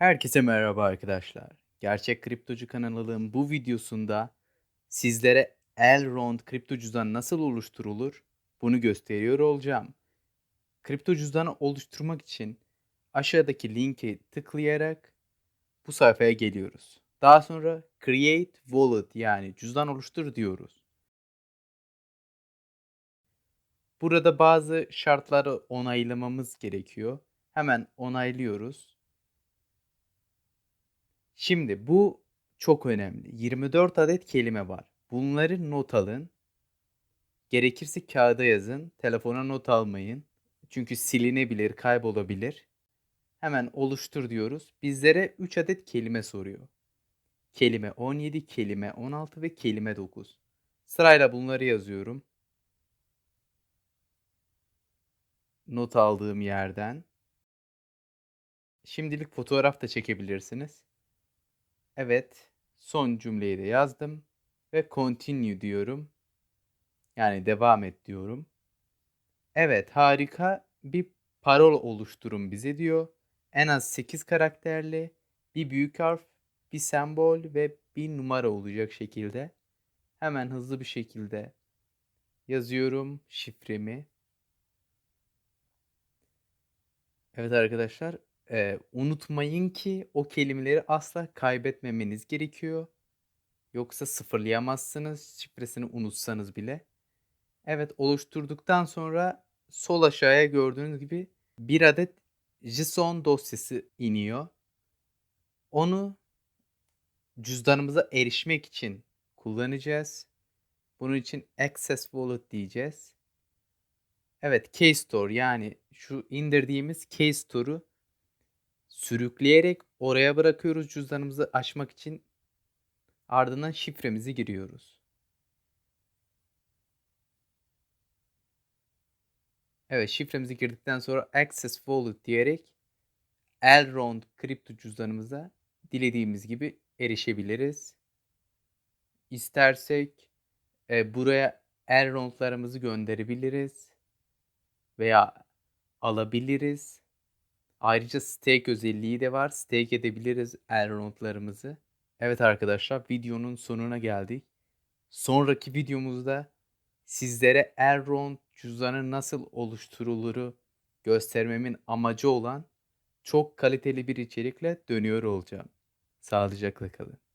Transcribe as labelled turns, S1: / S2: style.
S1: Herkese merhaba arkadaşlar. Gerçek Kriptocu kanalının bu videosunda sizlere Elrond kripto cüzdanı nasıl oluşturulur bunu gösteriyor olacağım. Kripto cüzdanı oluşturmak için aşağıdaki linke tıklayarak bu sayfaya geliyoruz. Daha sonra Create Wallet yani cüzdan oluştur diyoruz. Burada bazı şartları onaylamamız gerekiyor. Hemen onaylıyoruz. Şimdi bu çok önemli. 24 adet kelime var. Bunları not alın. Gerekirse kağıda yazın. Telefona not almayın. Çünkü silinebilir, kaybolabilir. Hemen oluştur diyoruz. Bizlere 3 adet kelime soruyor. Kelime 17, kelime 16 ve kelime 9. Sırayla bunları yazıyorum. Not aldığım yerden. Şimdilik fotoğraf da çekebilirsiniz. Evet, son cümleyi de yazdım ve continue diyorum. Yani devam et diyorum. Evet, harika bir parol oluşturun bize diyor. En az 8 karakterli, bir büyük harf, bir sembol ve bir numara olacak şekilde. Hemen hızlı bir şekilde yazıyorum şifremi. Evet arkadaşlar, Eee, unutmayın ki o kelimeleri asla kaybetmemeniz gerekiyor. Yoksa sıfırlayamazsınız şifresini unutsanız bile. Evet, oluşturduktan sonra sol aşağıya gördüğünüz gibi bir adet JSON dosyası iniyor. Onu cüzdanımıza erişmek için kullanacağız. Bunun için Access Wallet diyeceğiz. Evet, Keystore yani şu indirdiğimiz Keystore'u sürükleyerek oraya bırakıyoruz cüzdanımızı açmak için. Ardından şifremizi giriyoruz. Evet şifremizi girdikten sonra Access Wallet diyerek Elrond kripto cüzdanımıza dilediğimiz gibi erişebiliriz. İstersek e, buraya Elrond'larımızı gönderebiliriz veya alabiliriz. Ayrıca stake özelliği de var. Stake edebiliriz Elrond'larımızı. Evet arkadaşlar videonun sonuna geldik. Sonraki videomuzda sizlere Elrond cüzdanı nasıl oluşturuluru göstermemin amacı olan çok kaliteli bir içerikle dönüyor olacağım. Sağlıcakla kalın.